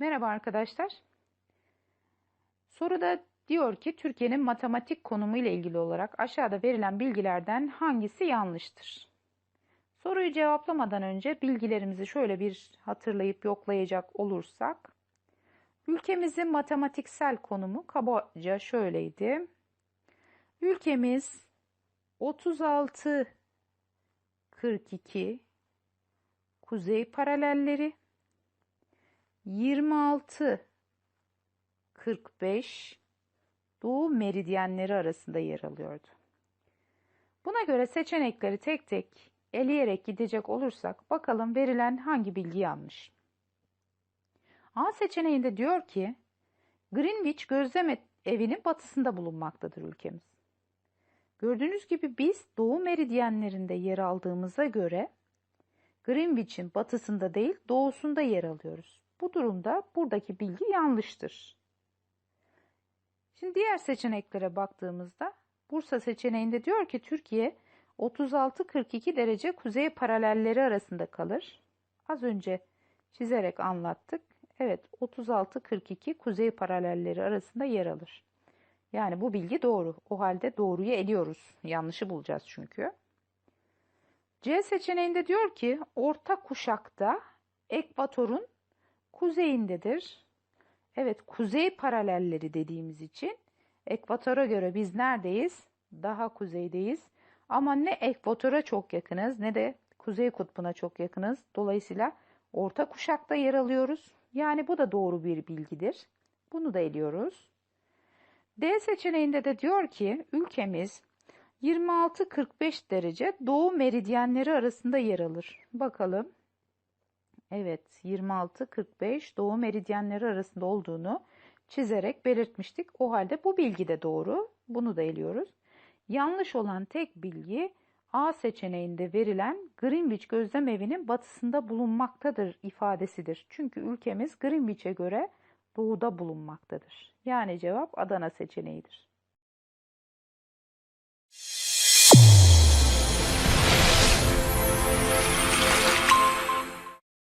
Merhaba arkadaşlar. Soruda diyor ki Türkiye'nin matematik konumu ile ilgili olarak aşağıda verilen bilgilerden hangisi yanlıştır? Soruyu cevaplamadan önce bilgilerimizi şöyle bir hatırlayıp yoklayacak olursak ülkemizin matematiksel konumu kabaca şöyleydi. Ülkemiz 36 42 kuzey paralelleri 26 45 doğu meridyenleri arasında yer alıyordu. Buna göre seçenekleri tek tek eleyerek gidecek olursak bakalım verilen hangi bilgi yanlış. A seçeneğinde diyor ki Greenwich gözlem evinin batısında bulunmaktadır ülkemiz. Gördüğünüz gibi biz doğu meridyenlerinde yer aldığımıza göre Greenwich'in batısında değil doğusunda yer alıyoruz. Bu durumda buradaki bilgi yanlıştır. Şimdi diğer seçeneklere baktığımızda Bursa seçeneğinde diyor ki Türkiye 36-42 derece kuzey paralelleri arasında kalır. Az önce çizerek anlattık. Evet 36-42 kuzey paralelleri arasında yer alır. Yani bu bilgi doğru. O halde doğruyu eliyoruz. Yanlışı bulacağız çünkü. C seçeneğinde diyor ki orta kuşakta ekvatorun kuzeyindedir. Evet kuzey paralelleri dediğimiz için ekvatora göre biz neredeyiz? Daha kuzeydeyiz. Ama ne ekvatora çok yakınız ne de kuzey kutbuna çok yakınız. Dolayısıyla orta kuşakta yer alıyoruz. Yani bu da doğru bir bilgidir. Bunu da eliyoruz. D seçeneğinde de diyor ki ülkemiz 26-45 derece doğu meridyenleri arasında yer alır. Bakalım. Evet 26-45 doğu meridyenleri arasında olduğunu çizerek belirtmiştik. O halde bu bilgi de doğru. Bunu da eliyoruz. Yanlış olan tek bilgi A seçeneğinde verilen Greenwich gözlem evinin batısında bulunmaktadır ifadesidir. Çünkü ülkemiz Greenwich'e göre doğuda bulunmaktadır. Yani cevap Adana seçeneğidir.